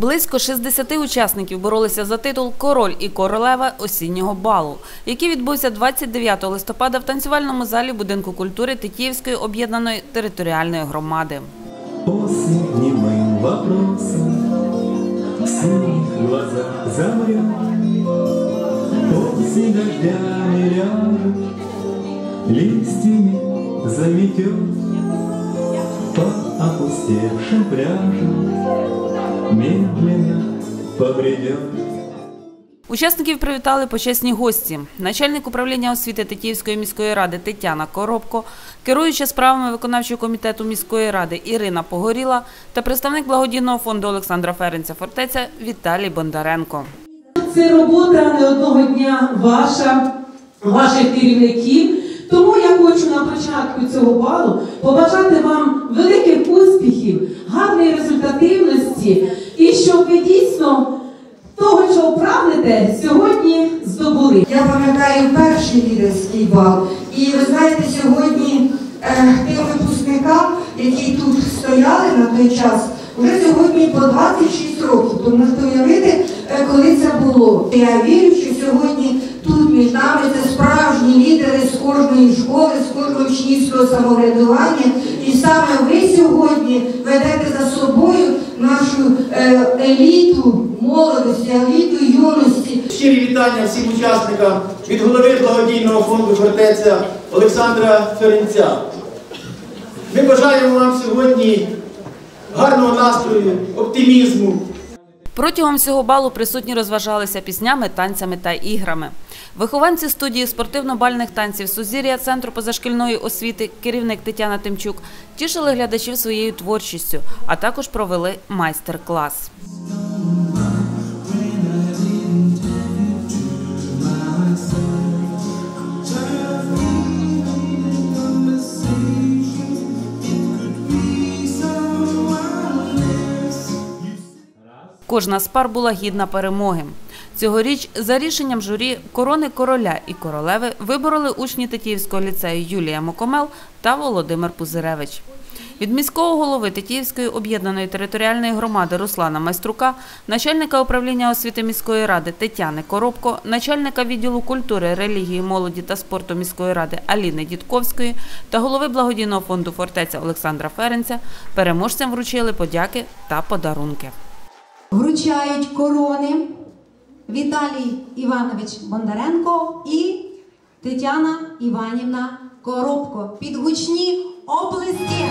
Близько 60 учасників боролися за титул Король і королева осіннього балу, який відбувся 29 листопада в танцювальному залі будинку культури Тетіївської об'єднаної територіальної громади. Листьями заметет По опустевшим пляжам Медленно побредет Учасників привітали почесні гості. Начальник управління освіти Тетіївської міської ради Тетяна Коробко, керуюча справами виконавчого комітету міської ради Ірина Погоріла та представник благодійного фонду Олександра Ференця Фортеця Віталій Бондаренко. Це робота не одного дня ваша, ваших керівників. Тому я хочу на початку цього балу побажати вам великих успіхів, прагнете, сьогодні здобули. Я пам'ятаю перший лідерський бал. І ви знаєте, сьогодні е, тим випускникам, які тут стояли на той час, вже сьогодні по 26 років. То можете уявити, е, коли це було. Я вірю, що школи, з кожного учнівського самоврядування. І саме ви сьогодні ведете за собою нашу е, еліту молодості, еліту юності. Щирі вітання всім учасникам від голови благодійного фонду фортеця Олександра Ференця. Ми бажаємо вам сьогодні гарного настрою, оптимізму, Протягом всього балу присутні розважалися піснями, танцями та іграми. Вихованці студії спортивно-бальних танців Сузір'я Центру позашкільної освіти, керівник Тетяна Тимчук, тішили глядачів своєю творчістю, а також провели майстер-клас. Кожна з пар була гідна перемоги. Цьогоріч за рішенням журі корони короля і королеви вибороли учні Тетіївського ліцею Юлія Мокомел та Володимир Пузиревич. Від міського голови Тетіївської об'єднаної територіальної громади Руслана Майструка, начальника управління освіти міської ради Тетяни Коробко, начальника відділу культури, релігії, молоді та спорту міської ради Аліни Дідковської та голови благодійного фонду фортеця Олександра Ференця переможцям вручили подяки та подарунки. Вручають корони Віталій Іванович Бондаренко і Тетяна Іванівна Коробко. Під гучні оплески.